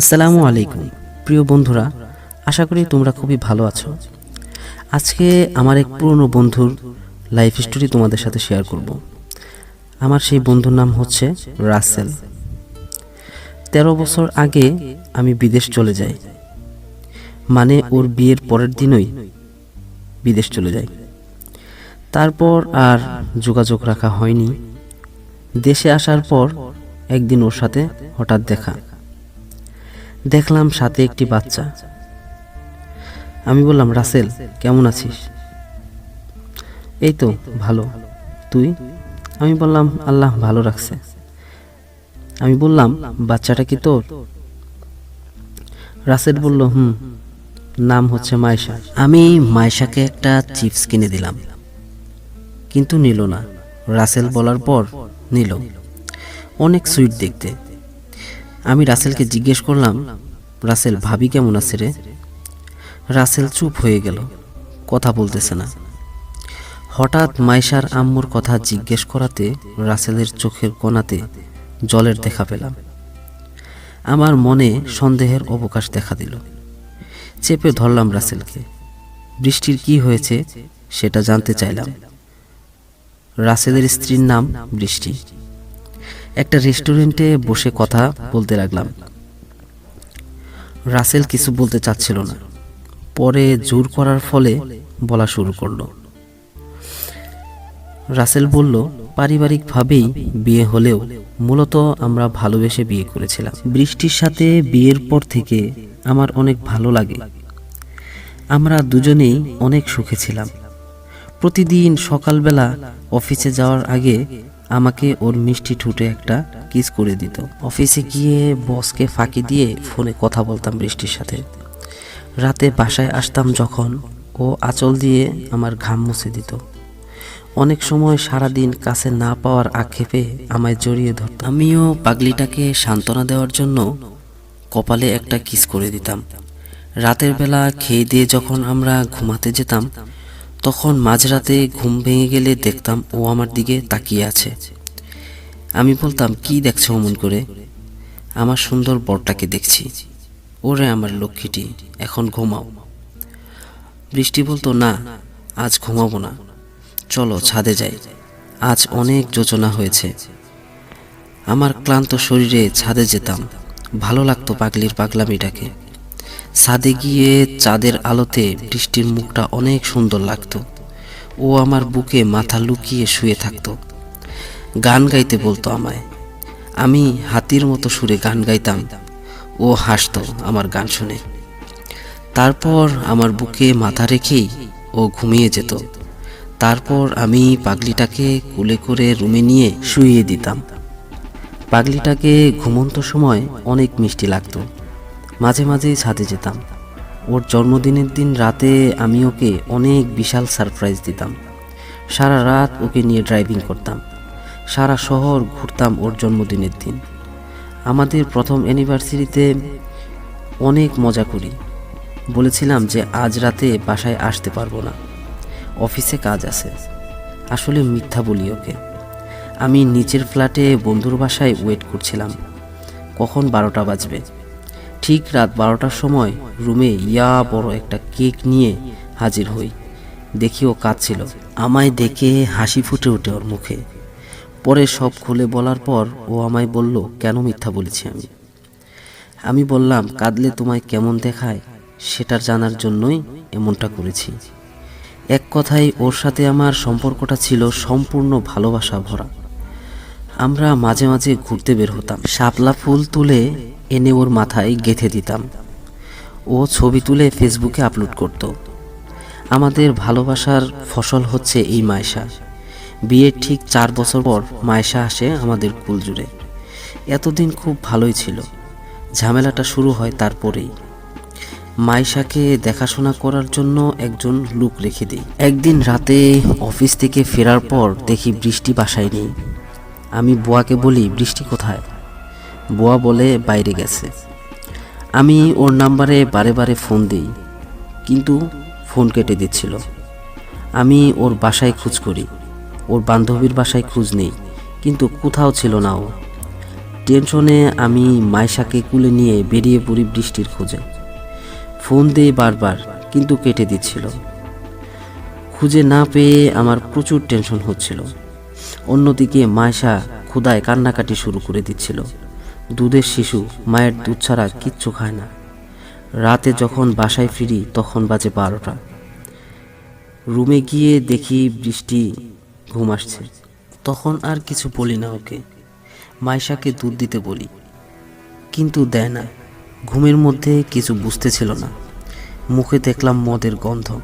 আসসালামু আলাইকুম। প্রিয় বন্ধুরা, আশা করি তোমরা খুবই ভালো আছো। আজকে আমার এক পুরনো বন্ধুর লাইফ স্টোরি তোমাদের সাথে শেয়ার করব। আমার সেই বন্ধুর নাম হচ্ছে রাসেল। তেরো বছর আগে আমি বিদেশ চলে যাই। মানে ওর বিয়ের পরের দিনই বিদেশ চলে যাই। তারপর আর যোগাযোগ রাখা হয়নি। দেশে আসার পর একদিন ওর সাথে হঠাৎ দেখা। দেখলাম সাথে একটি বাচ্চা। আমি বললাম, রাসেল, কেমন আছিস? এই তো, ভালো। তুই? আমি বললাম, আল্লাহ ভালো রাখছে। আমি বললাম, বাচ্চাটা কি তোর? রাসেল বলল, হুম, নাম হচ্ছে মায়শা। আমি মায়শাকে একটা চিপস কিনে দিলাম, কিন্তু নিল না। রাসেল বলার পর নিল। অনেক সুইট দেখতে। আমি রাসেলকে জিজ্ঞেস করলাম, রাসেল, ভাবি কেমন আছে রে? রাসেল চুপ হয়ে গেল, কথা বলতেছে না। হঠাৎ মাইশার আম্মুর কথা জিজ্ঞেস করাতে রাসেলের চোখের কোণাতে জলের দেখা পেলাম। আমার মনে সন্দেহের অবকাশ দেখা দিল। চেপে ধরলাম রাসেলকে। বৃষ্টির কি হয়েছে সেটা জানতে চাইলাম। রাসেলের স্ত্রীর নাম বৃষ্টি। একটা রেস্টুরেন্টে বসে কথা বলতে লাগলাম। রাসেল কিছু বলতে চাচ্ছিল না। পরে জোর করার ফলে বলা শুরু করল। রাসেল বলল, পারিবারিকভাবেই বিয়ে হলেও মূলত আমরা ভালোবেসে বিয়ে করেছিলাম। বৃষ্টির সাথে বিয়ের পর থেকে আমার অনেক ভালো লাগে। আমরা দুজনেই অনেক সুখে ছিলাম। প্রতিদিন সকালবেলা অফিসে যাওয়ার আগে আমাকে ওর মিষ্টি ঠুটে একটা কিস করে দিত। অফিসে গিয়ে বসকে ফাঁকি দিয়ে ফোনে কথা বলতাম বৃষ্টির সাথে। রাতে বাসায় আসতাম যখন ও আঁচল দিয়ে আমার ঘাম মুছে দিত। অনেক সময় সারাদিন কাছে না পাওয়ার আক্ষেপে আমায় জড়িয়ে ধরত। আমিও পাগলিটাকে সান্ত্বনা দেওয়ার জন্য কপালে একটা কিস করে দিতাম। রাতের বেলা খেয়ে দিয়ে যখন আমরা ঘুমাতে যেতাম তখন মাঝরাতে ঘুম ভেঙে গেলে দেখতাম ও আমার দিকে তাকিয়ে আছে। আমি বলতাম, কি দেখছ অমন করে? আমার সুন্দর বরটাকে দেখছি। ওরে আমার লক্ষ্মীটি, এখন ঘুমাও। বৃষ্টি বলতো, না, আজ ঘুমাবো না। চলো ছাদে যাই। আজ অনেক যোজনা হয়েছে। আমার ক্লান্ত শরীরে ছাদে যেতাম। ভালো লাগতো পাগলির পাগলামিটাকে। ছাদে গিয়ে চাঁদের আলোতে বৃষ্টির মুখটা অনেক সুন্দর লাগতো। ও আমার বুকে মাথা লুকিয়ে শুয়ে থাকতো। গান গাইতে বলতো আমায়। আমি হাতির মতো সুরে গান গাইতাম। ও হাসতো আমার গান শুনে। তারপর আমার বুকে মাথা রেখেই ও ঘুমিয়ে যেত। তারপর আমি পাগলিটাকে কুলে করে রুমে নিয়ে শুইয়ে দিতাম। পাগলিটাকে ঘুমন্ত সময় অনেক মিষ্টি লাগতো। মাঝে মাঝেই ছাদে যেতাম। ওর জন্মদিনের দিন রাতে আমি ওকে অনেক বিশাল সারপ্রাইজ দিতাম। সারা রাত ওকে নিয়ে ড্রাইভিং করতাম। সারা শহর ঘুরতাম ওর জন্মদিনের দিন। আমাদের প্রথম অ্যানিভার্সারিতে অনেক মজা করি। বলেছিলাম যে আজ রাতে বাসায় আসতে পারব না। অফিসে কাজ আছে। আসলে মিথ্যা বলি ওকে। আমি নিচের ফ্ল্যাটে বন্ধুর বাসায় ওয়েট করছিলাম। কখন বারোটা বাজবে? ঠিক রাত বারোটার সময় রুমে ইয়া বড় একটা কেক নিয়ে হাজির হই। দেখি ও কাঁদছিল। আমায় দেখে হাসি ফুটে ওঠে ওর মুখে। পরে সব খুলে বলার পর ও আমায় বলল, কেন মিথ্যা বলেছি আমি? আমি বললাম, কাঁদলে তোমায় কেমন দেখায় সেটা জানার জন্যই এমনটা করেছি। এক কথায় ওর সাথে আমার সম্পর্কটা ছিল সম্পূর্ণ ভালোবাসা ভরা। আমরা মাঝে মাঝে ঘুরতে বের হতাম। শাপলা ফুল তুলে এনে ওর মাথায় গেঁথে দিতাম। ও ছবি তুলে ফেসবুকে আপলোড করত। আমাদের ভালোবাসার ফসল হচ্ছে এই মায়শা। বিয়ের ঠিক চার বছর পর মায়শা আসে আমাদের কুল জুড়ে এতদিন খুব ভালোই ছিল। ঝামেলাটা শুরু হয় তারপরেই। মাইশাকে দেখাশোনা করার জন্য একজন লোক রেখে দিই। একদিন রাতে অফিস থেকে ফেরার পর দেখি বৃষ্টি বাসায় নেই। আমি বুয়াকে বলি, বৃষ্টি কোথায়? বুয়া বলে বাইরে গেছে। আমি ওর নাম্বারে বারে বারে ফোন দিই, কিন্তু ফোন কেটে দিচ্ছিল। আমি ওর বাসায় খোঁজ করি, ওর বান্ধবীর বাসায় খোঁজ নেই, কিন্তু কোথাও ছিল না ও। টেনশনে আমি মাইশাকে কুলে নিয়ে বেরিয়ে পড়ি বৃষ্টির খোঁজে। ফোন দিয়ে বারবার, কিন্তু কেটে দিচ্ছিল। খুঁজে না পেয়ে আমার প্রচুর টেনশন হচ্ছিল। অন্যদিকে মায়শা ক্ষুদায় কান্নাকাটি শুরু করে দিচ্ছিল। দুধের শিশু, মায়ের দুধ ছাড়া কিচ্ছু খায় না। রাতে যখন বাসায় ফিরি, তখন বাজে বারোটা। রুমে গিয়ে দেখি বৃষ্টি, ঘুম আসছে। তখন আর কিছু বলি না ওকে। মাইশাকে দুধ দিতে বলি। কিন্তু দেয় না। ঘুমের মধ্যে কিছু বুঝতে ছিল না। মুখে দেখলাম মদের গন্ধ।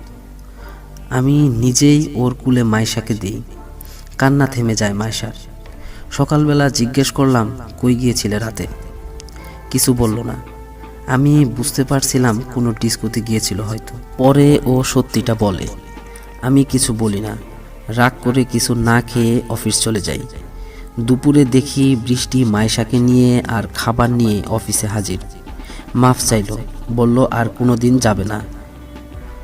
আমি নিজেই ওর কুলে মাইশাকে দিই। কান্না থেমে যায় মাইশার। সকালবেলা জিজ্ঞেস করলাম, কই গিয়েছিলে রাতে? কিছু বলল না। আমি বুঝতে পারছিলাম কোনো ডিস্কোতে গিয়েছিল হয়তো। পরে ও সত্যিটা বলে। আমি কিছু বলি না। রাগ করে কিছু না খেয়ে অফিস চলে যাই। দুপুরে দেখি বৃষ্টি মাইশাকে নিয়ে আর খাবার নিয়ে অফিসে হাজির। মাফ চাইল, বলল, আর কোনো দিন যাবে না।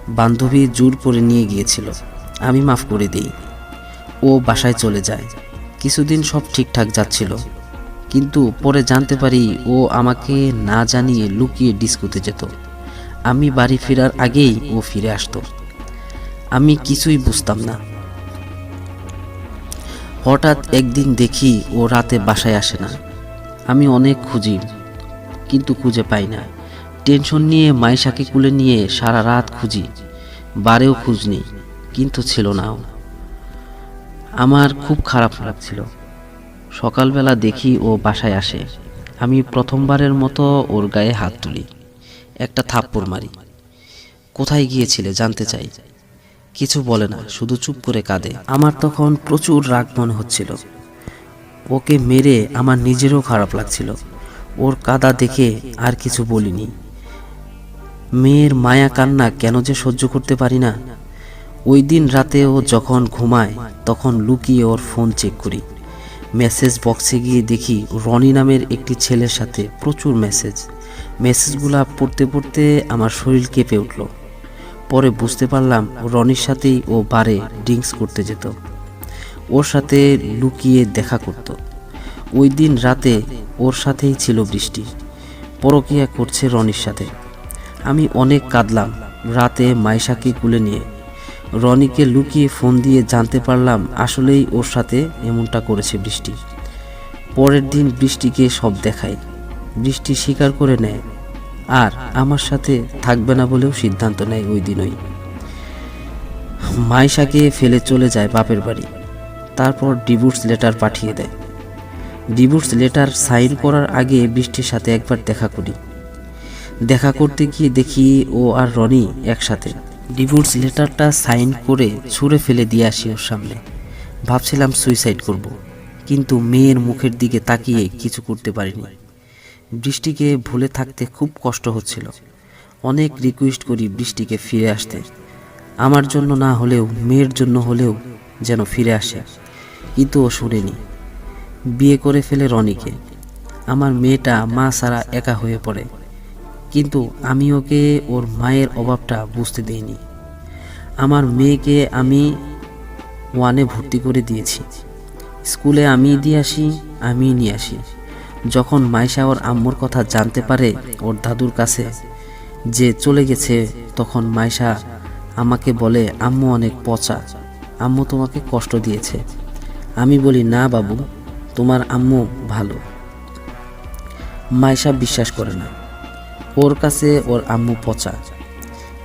বান্ধবী জোর করে নিয়ে গিয়েছিল। আমি মাফ করে দিই। ও বাসায় চলে যায়। কিছুদিন সব ঠিকঠাক যাচ্ছিল। কিন্তু পরে জানতে পারি ও আমাকে না জানিয়ে লুকিয়ে ডিস্কোতে যেত। আমি বাড়ি ফেরার আগেই ও ফিরে আসতো। আমি কিছুই বুঝতাম না। হঠাৎ একদিন দেখি ও রাতে বাসায় আসে না। আমি অনেক খুঁজি, কিন্তু খুঁজে পাই না। টেনশন নিয়ে মাইশাকে কুলে নিয়ে সারা রাত খুঁজি। বারেও খুঁজনি, কিন্তু ছিল না। আমার খুব খারাপ লাগছিল। সকালবেলা দেখি ও বাসায় আসে। আমি প্রথমবারের মতো ওর গায়ে হাত তুলি। একটা থাপ্পড় মারি। কোথায় গিয়েছিলে জানতে চাই। কিছু বলে না, শুধু চুপ করে কাঁদে। আমার তখন প্রচুর রাগ মনে হচ্ছিল। ওকে মেরে আমার নিজেরও খারাপ লাগছিল। ওর কাদা দেখে আর কিছু বলিনি। মেয়ের মায়া কান্না কেন যে সহ্য করতে পারি না ওই দিন রাতে ও যখন ঘুমায়, তখন লুকিয়ে ওর ফোন চেক করি। মেসেজ বক্সে গিয়ে দেখি রনি নামের একটি ছেলের সাথে প্রচুর মেসেজ মেসেজগুলা পড়তে পড়তে আমার শরীর কেঁপে উঠল। পরে বুঝতে পারলাম রনির সাথেই ও বারে ড্রিঙ্কস করতে যেত। ওর সাথে লুকিয়ে দেখা করত। ওই দিন রাতে ওর সাথেই ছিল বৃষ্টি। পরকিয়া করছে রনির সাথে। আমি অনেক কাঁদলাম। রাতে মাইশাকে কুলে নিয়ে রনিকে লুকিয়ে ফোন দিয়ে জানতে পারলাম আসলেই ওর সাথে এমনটা করেছে বৃষ্টি। পরের দিন বৃষ্টিকে সব দেখায়। বৃষ্টি স্বীকার করে নেয়, আর আমার সাথে থাকবে না বলেও সিদ্ধান্ত নেয় ওই দিনই। মাইশাকে ফেলে চলে যায় বাপের বাড়ি। তারপর ডিভোর্স লেটার পাঠিয়ে দেয়। ডিভোর্স লেটার সাইন করার আগে বৃষ্টির সাথে একবার দেখা করি। দেখা করতে গিয়ে দেখি ও আর রনি একসাথে। ডিভোর্স লেটারটা সাইন করে ছুঁড়ে ফেলে দিয়ে আসি ওর সামনে। ভাবছিলাম সুইসাইড করব। কিন্তু মেয়ের মুখের দিকে তাকিয়ে কিছু করতে পারিনি। বৃষ্টিকে ভুলে থাকতে খুব কষ্ট হচ্ছিল। অনেক রিকোয়েস্ট করি বৃষ্টিকে ফিরে আসতে। আমার জন্য না হলেও, মেয়ের জন্য হলেও যেন ফিরে আসে। কিন্তু ও শুনেনি। বিয়ে করে ফেলে রনিকে। আমার মেয়েটা মা সারা একা হয়ে পড়ে। কিন্তু আমি ওকে ওর মায়ের অভাবটা বুঝতে দিইনি। আমার মেয়েকে আমি ওয়ানে ভর্তি করে দিয়েছি। স্কুলে আমি দিয়ে আসি, আমি নিয়ে আসি। যখন মাইশা ওর আম্মুর কথা জানতে পারে ওর দাদুর কাছে যে চলে গেছে, তখন মাইশা আমাকে বলে, আম্মু অনেক পচা। আম্মু তোমাকে কষ্ট দিয়েছে। আমি বলি, না বাবু, তোমার আম্মু ভালো। মাইশা বিশ্বাস করে না। ওর কাছে ওর আম্মু পচা।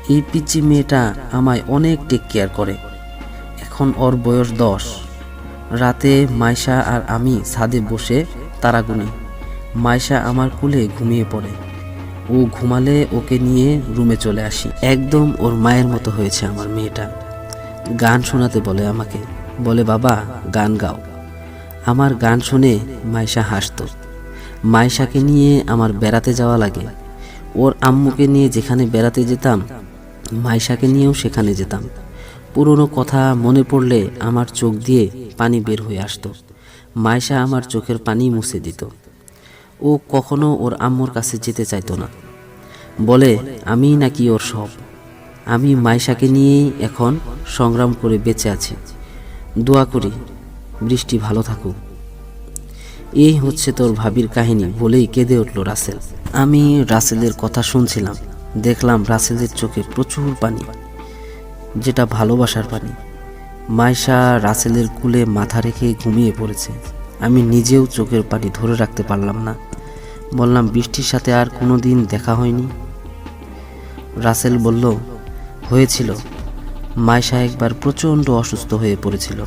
এই পিচি মেয়েটা আমায় অনেক টেক কেয়ার করে। এখন ওর বয়স দশ। রাতে মাইশা আর আমি ছাদে বসে তারাগুনি। মাইশা আমার কুলে ঘুমিয়ে পড়ে। ও ঘুমালে ওকে নিয়ে রুমে চলে আসি। একদম ওর মায়ের মতো হয়েছে আমার মেয়েটা। গান শোনাতে বলে আমাকে। বলে, বাবা, গান গাও। আমার গান শুনে মাইশা হাসতো। মাইশাকে নিয়ে আমার বেড়াতে যাওয়া লাগে। ওর আম্মুকে নিয়ে যেখানে বেড়াতে যেতাম, মাইশাকে নিয়েও সেখানে যেতাম। পুরনো কথা মনে পড়লে আমার চোখ দিয়ে পানি বের হয়ে আসতো। মাইশা আমার চোখের পানি মুছে দিত। ও কখনো ওর আম্মুর কাছে যেতে চাইতো না। বলে আমি নাকি ওর সব। আমি মাইশাকে নিয়েই এখন সংগ্রাম করে বেঁচে আছি। দোয়া করি, বৃষ্টি ভালো থাকুক। এই হচ্ছে তোর ভাবির কাহিনী বলেই কেঁদে উঠল রাসেল। আমি রাসেলের কথা শুনছিলাম। দেখলাম রাসেলের চোখে প্রচুর পানি, যেটা ভালোবাসার পানি। মাইশা রাসেলের কুলে মাথা রেখে ঘুমিয়ে পড়েছে। আমি নিজেও চোখের পানি ধরে রাখতে পারলাম না। বললাম, বৃষ্টির সাথে আর কোনো দিন দেখা হয়নি? রাসেল বলল, হয়েছিল। মাইশা একবার প্রচণ্ড অসুস্থ হয়ে পড়েছিল।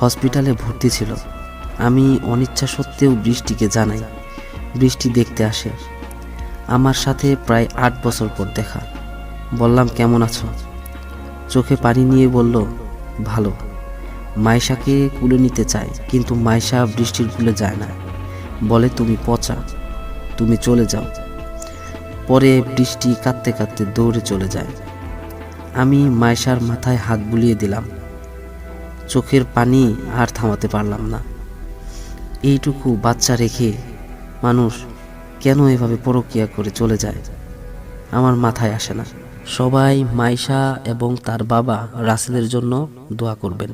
হসপিটালে ভর্তি ছিল। আমি অনিচ্ছা সত্ত্বেও বৃষ্টিকে জানাই। বৃষ্টি দেখতে আসে। আমার সাথে প্রায় আট বছর পর দেখা। বললাম, কেমন আছো? চোখে পানি নিয়ে বলল, ভালো। মাইশাকে কুলে নিতে চায় কিন্তু মাইশা বৃষ্টির কুলে যায় না। বলে, তুমি পচা। তুমি চলে যাও। পরে বৃষ্টি কাঁদতে কাঁদতে দৌড়ে চলে যায়। আমি মাইশার মাথায় হাত বুলিয়ে দিলাম। চোখের পানি আর থামাতে পারলাম না। এইটুকু বাচ্চা রেখে মানুষ কেন এভাবে পরকিয়া করে চলে যায়? আমার মাথায় আসে না। সবাই মাইশা এবং তার বাবা রাসেলের জন্য দোয়া করবেন।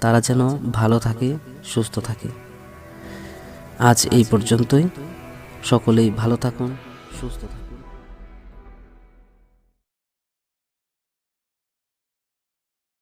তারা যেন ভালো থাকে, সুস্থ থাকে। আজ এই পর্যন্তই। সকলেই ভালো থাকুন, সুস্থ থাকুন।